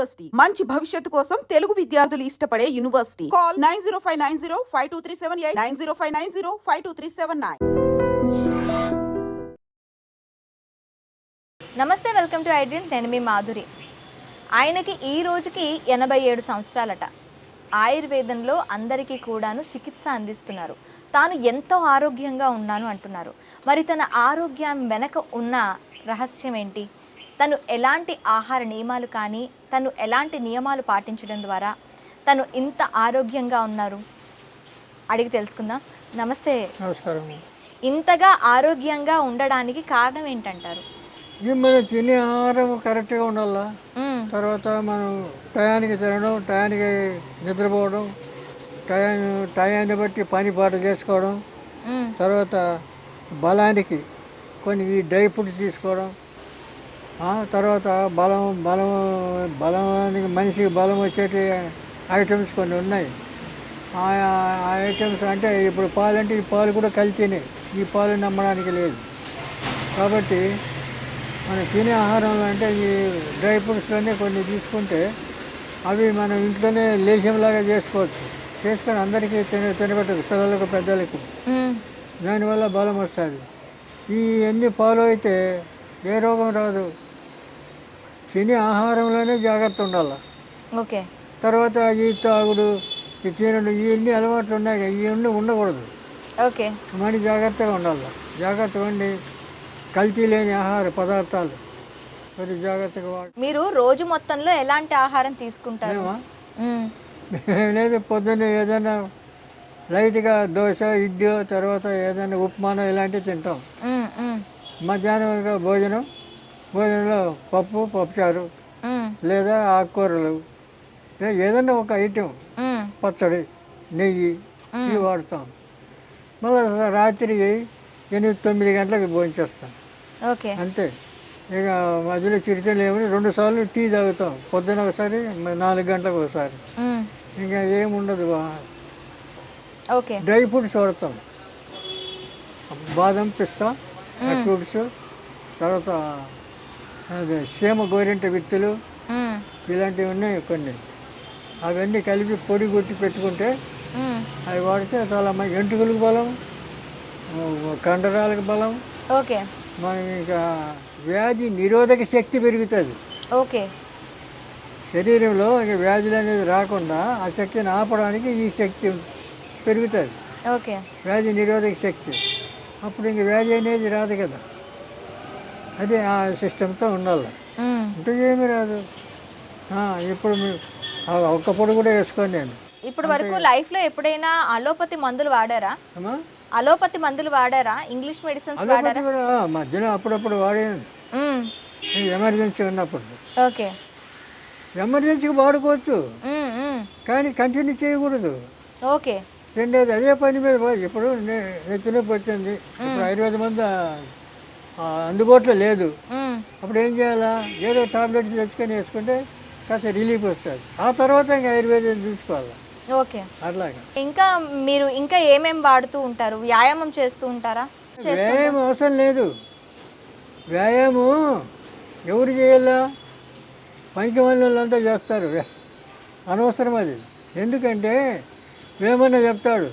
University మంచి భవిష్యత్తు కోసం తెలుగు విద్యార్థులు ఇష్టపడే university call nine zero five nine zero five two three seven eight nine zero five nine zero five two three seven nine. నమస్తే welcome to ఐడియన్ నేను మీ మాధురి. ఆయనకి ఈ రోజుకి ఎనభై ఏడు సంవత్సరాలట. ఆయుర్వేదంలో అందరికీ కూడాను చికిత్స అందిస్తున్నారు. తాను ఎంతో ఆరోగ్యంగా ఉన్నాను అంటున్నారు. మరి తన ఆరోగ్యం వెనక ఉన్న రహస్యం ఏంటి? తను ఎలాంటి ఆహార నియమాలు కానీ తను ఎలాంటి నియమాలు పాటించడం ద్వారా తను ఇంత ఆరోగ్యంగా ఉన్నారు? అడిగి తెలుసుకుందాం. నమస్తే. నమస్కారం. ఇంతగా ఆరోగ్యంగా ఉండడానికి కారణం ఏంటంటారు? ఇది మనం తినే ఆహారం కరెక్ట్గా ఉండాలా. తర్వాత మనం టయానికి తినడం టయానికి నిద్రపోవడం టయాన్ని టయాన్ని బట్టి పని పాట చేసుకోవడం. తర్వాత బలానికి కొన్ని ఈ డ్రై ఫ్రూట్స్ తీసుకోవడం తర్వాత బలం బలం బలానికి మనిషికి బలం వచ్చేటి ఐటమ్స్ కొన్ని ఉన్నాయి. ఆ ఆ ఐటమ్స్ అంటే ఇప్పుడు పాలు అంటే ఈ పాలు కూడా కలితేనే. ఈ పాలు నమ్మడానికి లేదు. కాబట్టి మనం తినే ఆహారంలో అంటే ఈ డ్రై ఫ్రూట్స్లోనే కొన్ని తీసుకుంటే అవి మనం ఇంట్లోనే లేహ్యంలాగా చేసుకోవచ్చు. చేసుకొని అందరికీ తిన తినబెట్టదు పిల్లలకు పెద్దలకు. దానివల్ల బలం వస్తుంది. ఈ అన్ని ఫాలో అయితే ఏ రోగం రాదు. తినే ఆహారంలోనే జాగ్రత్త ఉండాలి. ఓకే. తర్వాత ఈ తాగుడు ఈ తినడు ఇవన్నీ అలవాట్లు ఉన్నాయి కదా, ఇవన్నీ ఉండకూడదు. ఓకే. మరి జాగ్రత్తగా ఉండాలి. జాగ్రత్తగా ఉండి కల్తీ లేని ఆహార పదార్థాలు మరి జాగ్రత్తగా వాడు. మీరు రోజు మొత్తంలో ఎలాంటి ఆహారం తీసుకుంటారు. లేదు పొద్దున్నే ఏదైనా లైట్గా దోశ ఇడ్లీ తర్వాత ఏదైనా ఉప్మానం ఇలాంటివి తింటాం. మధ్యాహ్నం భోజనం భోజనంలో పప్పు పప్పుచారు లేదా ఆకుకూరలు. ఏదైనా ఒక ఐటెం. పచ్చడి నెయ్యి ఇవి వాడతాం. మళ్ళీ రాత్రి ఎనిమిది తొమ్మిది గంటలకు భోంచేస్తాం ఓకే. అంతే. ఇక మధ్యలో చిరుత లేవని రెండు సార్లు టీ తాగుతాం. పొద్దున ఒకసారి నాలుగు గంటలకు ఒకసారి. ఇంకా ఏముండదు ఓకే. డ్రై ఫ్రూట్స్ వాడతాం. బాదం పిస్తా ఫ్రూట్స్ తర్వాత సీమ గోరింట విత్తులు ఇలాంటివి ఉన్నాయి కొన్ని. అవన్నీ కలిపి పొడి కొట్టి పెట్టుకుంటే అవి వాడితే చాలా మంచి ఎంటుకలకు బలం కండరాలకు బలం. ఓకే. మనం ఇంకా వ్యాధి నిరోధక శక్తి పెరుగుతుంది. ఓకే. శరీరంలో ఇక వ్యాధులు అనేది రాకుండా ఆ శక్తిని ఆపడానికి ఈ శక్తి పెరుగుతుంది. ఓకే. వ్యాధి నిరోధక శక్తి. అప్పుడు ఇంక వ్యాధి అనేది రాదు కదా. అదే ఆ సిస్టంతో ఉండాలి. అంటే ఏమీ రాదు ఇప్పుడు మీ- ఆ ఒక్క పొడి కూడా వేసుకోను నేను ఇప్పుడు వరకు లైఫ్లో ఎప్పుడైనా అలోపతి మందులు వాడారా? అలోపతి మందులు వాడారా? English medicines వాడారా? మధ్యలో అప్పుడప్పుడు వాడాను ఈ ఎమర్జెన్సీ ఉన్నప్పుడు. ఓకే. ఎమర్జెన్సీకి వాడుకోవచ్చు. కానీ కంటిన్యూ చేయకూడదు. ఓకే. రెండోది అదే పని మీద ఇప్పుడు నే- నెత్తి నొప్పి వచ్చింది ఇప్పుడు ఆయుర్వేద మందు అందుబాటులో లేదు. అప్పుడు ఏం చేయాలా? ఏదో టాబ్లెట్స్ తెచ్చుకొని వేసుకుంటే కాస్త రిలీఫ్ వస్తుంది. ఆ తర్వాత ఇంకా ఆయుర్వేదం చూసుకోవాలి? ఓకే. అట్లాగా. ఇంకా మీరు ఇంకా ఏమేం వాడుతూ ఉంటారు? వ్యాయామం చేస్తూ ఉంటారా? వ్యాయామం అవసరం లేదు. వ్యాయామం ఎవరు చేయాలా? పంచమల్లంతా చేస్తారు. వ్యా- అనవసరం అది. ఎందుకంటే వేమన్న చెప్తాడు.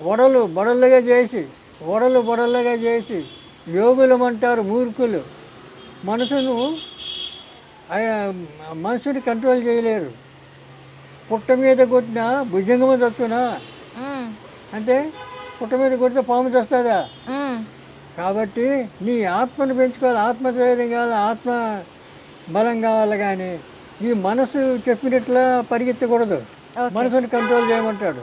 వడలు బడలుగా చేసి వడలు బడలుగా చేసి యోగులమంటారు మూర్ఖులు. మనసును మనసుని కంట్రోల్ చేయలేరు. పుట్ట మీద కొట్టిన భుజంగమ చచ్చునా అంటే పుట్ట మీద కొడితే పాము చేస్తుందా? కాబట్టి నీ ఆత్మను పెంచుకోవాలి ఆత్మధైర్యం కావాలి ఆత్మ బలం కావాలి కానీ ఈ మనసు చెప్పినట్లా పరిగెత్తకూడదు. మనసుని కంట్రోల్ చేయమంటాడు.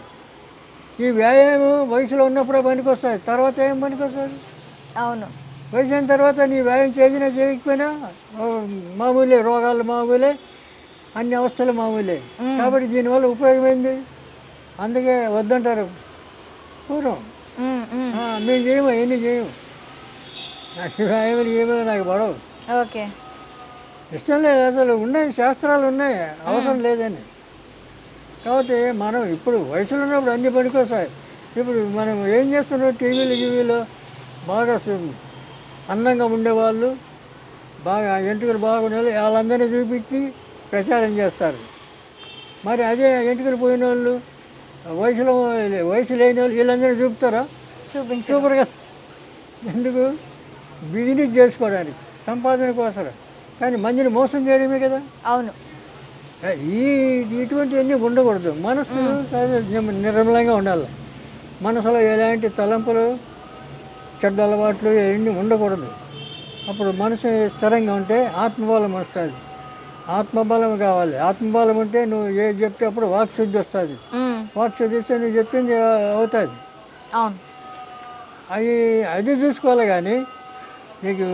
ఈ వ్యాయామం వయసులో ఉన్నప్పుడే పనికొస్తుంది తర్వాత ఏం పనికొస్తుంది అవును. అయిన తర్వాత నీ వ్యాయామం చేసినా చేయకపోయినా మామూలే రోగాలు మామూలే అన్ని అవస్థలు మామూలే. కాబట్టి దీనివల్ల ఉపయోగం ఏంది అందుకే వద్దంటారు. పూర్వం. మ్మ్, చేయము అవన్నీ చేయము. నాకు వ్యాయామాలు ఏమో నాకు పడవు. ఓకే. ఇష్టం లేదు అసలు. ఉన్నాయి శాస్త్రాలు ఉన్నాయి. అవసరం లేదని. కాబట్టి మనం ఇప్పుడు వయసులో ఉన్నప్పుడు అన్ని పనికొస్తాయి. ఇప్పుడు మనం ఏం చేస్తున్నాం? టీవీలు టీవీలో బాగా అందంగా ఉండేవాళ్ళు. బాగా ఎంటుకలు బాగుండే వాళ్ళందరినీ చూపించి ప్రచారం చేస్తారు. మరి అదే ఎంటుకలు పోయిన వాళ్ళు వయసులో వయసు లేని వాళ్ళు వీళ్ళందరూ చూపుతారా? చూపించు సూపర్ కదా. ఎందుకు? బిజినెస్ చేసుకోవడానికి సంపాదన కోసం కానీ మందిని మోసం చేయడమే కదా. అవును. ఈ ఇటువంటివన్నీ ఉండకూడదు. మనసు నిర్మలంగా ఉండాలి. మనసులో ఎలాంటి తలంపులు చెడ్డ అలవాట్లు ఇవన్నీ ఉండకూడదు. అప్పుడు మనసు స్థిరంగా ఉంటే ఆత్మబలం వస్తుంది. ఆత్మబలం కావాలి. ఆత్మబలం ఉంటే నువ్వు ఏది చెప్తే అప్పుడు వాక్శుద్ధి వస్తుంది. వాక్శుద్ధి వస్తే నువ్వు చెప్పింది అవుతుంది. అవును. అవి అది చూసుకోవాలి కానీ నీకు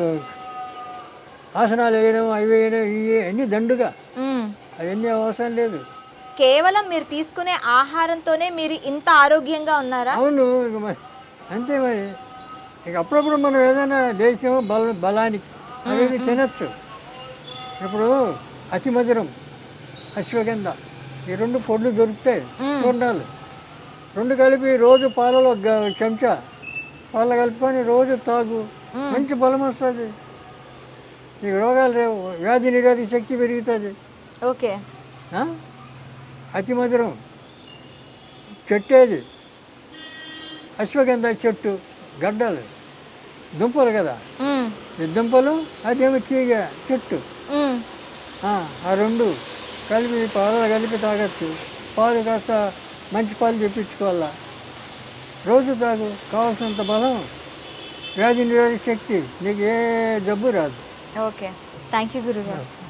ఆసనాలు వేయడం అవి వేయడం ఇవి అన్నీ దండుగా. అవన్నీ అవసరం లేదు. కేవలం మీరు తీసుకునే ఆహారంతోనే మీరు ఇంత ఆరోగ్యంగా ఉన్నారా? అవును అంతే మరి. ఇక అప్పుడప్పుడు మనం ఏదైనా దేశం బల బలానికి అవి తినచ్చు. ఇప్పుడు అతి మధురం అశ్వగంధ ఈ రెండు పొడ్లు దొరుకుతాయి. చూడాలి. రెండు కలిపి రోజు పాలలో చెంచా పాలు కలుపుకొని రోజు తాగు. మంచి బలం వస్తుంది. నీకు రోగాలు లేవు వ్యాధి నిరోధక శక్తి పెరుగుతుంది. ఓకే? అతి మధురం చెట్టేది అశ్వగంధ చెట్టు. గడ్డలు దుంపలు కదా? ఈ దుంపలు అదేమో తీగ చెట్టు. ఆ రెండు కలిపి పాలు కలిపి తాగొచ్చు. పాలు కాస్త మంచి పాలు తెప్పించుకోవాలా? రోజు తాగు కావాల్సినంత బలం వ్యాధి నిరోధక శక్తి నీకు ఏ జబ్బు రాదు. ఓకే. థ్యాంక్ యూ గురుగారు.